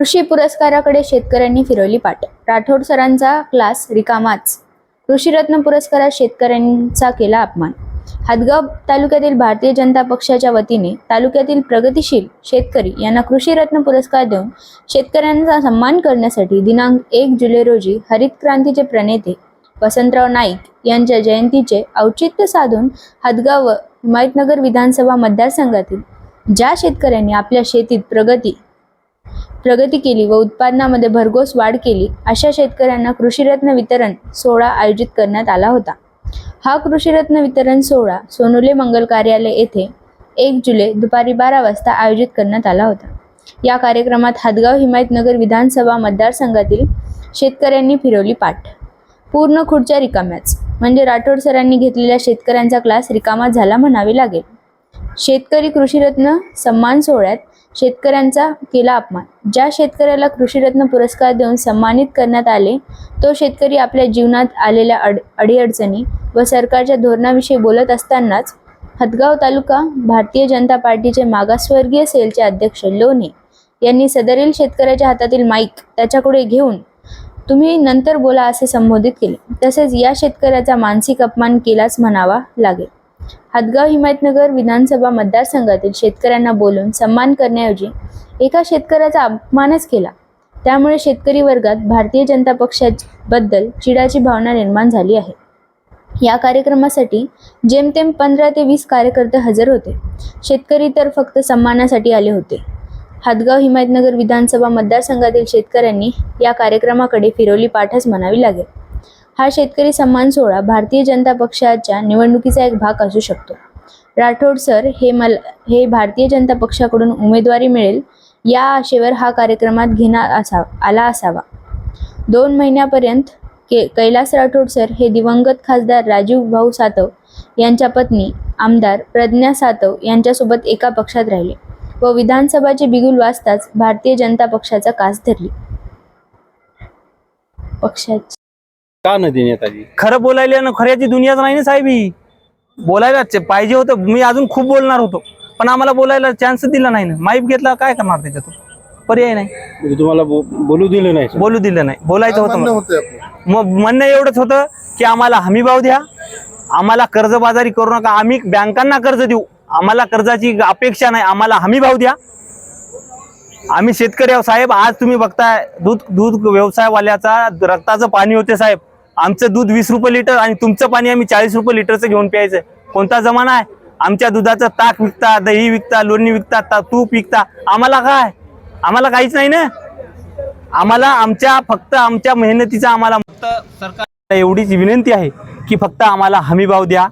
कृषी पुरस्काराकडे शेतकऱ्यांनी फिरवली पाठ. राठोड सरांचा क्लास रिकामाच. कृषीरत्न पुरस्कारात शेतकऱ्यांचा केला अपमान. हातगाव तालुक्यातील भारतीय जनता पक्षाच्या वतीने तालुक्यातील प्रगतिशील शेतकरी यांना कृषीरत्न पुरस्कार देऊन शेतकऱ्यांचा सन्मान करण्यासाठी दिनांक एक जुलै रोजी हरित क्रांतीचे प्रणेते वसंतराव नाईक यांच्या जयंतीचे औचित्य साधून हदगाव व हिमायतनगर विधानसभा मतदारसंघातील ज्या शेतकऱ्यांनी आपल्या शेतीत प्रगती प्रगती केली व उत्पादनामध्ये भरघोस वाढ केली अशा शेतकऱ्यांना कृषीरत्न वितरण सोहळा आयोजित करण्यात आला होता. हा कृषीरत्न वितरण सोहळा सोनुले मंगल कार्यालय येथे एक जुलै दुपारी बारा वाजता आयोजित करण्यात आला होता. या कार्यक्रमात हातगाव हिमायतनगर विधानसभा मतदारसंघातील शेतकऱ्यांनी फिरवली पाठ. पूर्ण खुर्च्या रिकाम्याच म्हणजे राठोड सरांनी घेतलेल्या शेतकऱ्यांचा क्लास रिकामा झाला म्हणावे लागेल. शेतकरी कृषीरत्न सन्मान सोहळ्यात शेतकऱ्यांचा केला अपमान. ज्या शेतकऱ्याला कृषीरत्न पुरस्कार देऊन सन्मानित करण्यात आले तो शेतकरी आपल्या जीवनात आलेल्या अड अडीअडचणी व सरकारच्या धोरणाविषयी बोलत असतानाच हदगाव तालुका भारतीय जनता पार्टीचे मागासवर्गीय सेलचे अध्यक्ष लोणे यांनी सदरील शेतकऱ्याच्या हातातील माईक त्याच्याकडे घेऊन तुम्ही नंतर बोला असे संबोधित केले. तसेच या शेतकऱ्याचा मानसिक अपमान केलाच म्हणावा लागेल. हातगाव हिमायतनगर विधानसभा मतदारसंघातील शेतकऱ्यांना बोलून सन्मान करण्याऐवजी एका शेतकऱ्याचा अपमानच केला. त्यामुळे शेतकरी वर्गात भारतीय जनता पक्षाबद्दल चिडाची भावना निर्माण झाली आहे. या कार्यक्रमासाठी जेमतेम पंधरा ते वीस कार्यकर्ते हजर होते. शेतकरी तर फक्त सन्मानासाठी आले होते. हातगाव हिमायतनगर विधानसभा मतदारसंघातील शेतकऱ्यांनी या कार्यक्रमाकडे फिरवली पाठच म्हणावी लागेल. हा शेतकरी सन्मान सोहळा भारतीय जनता पक्षाच्या निवडणुकीचा एक भाग असू शकतो. राठोड सर हे मला हे भारतीय जनता पक्षाकडून उमेदवारी मिळेल या आशेवर हा कार्यक्रमात घेण्यात असा आला असावा. दोन महिन्यापर्यंत के कैलास राठोड सर हे दिवंगत खासदार राजीव भाऊ सातव यांच्या पत्नी आमदार प्रज्ञा सातव यांच्यासोबत एका पक्षात राहिले व विधानसभाचे बिगुल वाजताच भारतीय जनता पक्षाचा कास धरली. पक्षाची का न देण्यात आली? खरं बोलायला ना खऱ्याची दुनियाच नाही ना साहेब ही. बोलायला चे- पाहिजे होतं. मी अजून खूप बोलणार होतो. पण आम्हाला बोलायला चान्स दिला नाही ना. माईप घेतला काय करणार त्याच्यातून? पर्याय नाही. म्हणजे तुम्हाला बो- बोलू दिलं नाही. बोलू दिलं नाही. बोलायचं होतं मला. मग म्हणणं एवढंच होतं की आम्हाला हमी भाव द्या. आम्हाला कर्जबाजारी करू नका. आम्ही बँकांना कर्ज देऊ. आम्हाला कर्जाची अपेक्षा नाही. आम्हाला हमी भाव द्या. आम्ही शेतकरी आहोत साहेब. आज तुम्ही बघताय दूध दूध व्यवसायवाल्याचा रक्ताचं पाणी होते साहेब. आमचं दूध वीस रुपये लिटर आणि तुमचं पाणी आम्ही चाळीस रुपये लिटरचं घेऊन प्यायचं. कोणता जमाना आहे? आमच्या दुधाचं ताक विकता दही विकता लोणी विकता ता- तूप विकता. आम्हाला काय? आम्हाला काहीच नाही ना? आम्हाला आमच्या फक्त आमच्या मेहनतीचा आम्हाला फक्त सरकार एवढीच विनंती आहे की फक्त आम्हाला हमी भाव द्या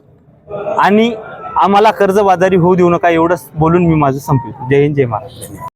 आणि आम्हाला कर्जबाजारी होऊ देऊ नका एवढंच बोलून मी माझं संपवतो. जय हिंद जय महाराष्ट्र.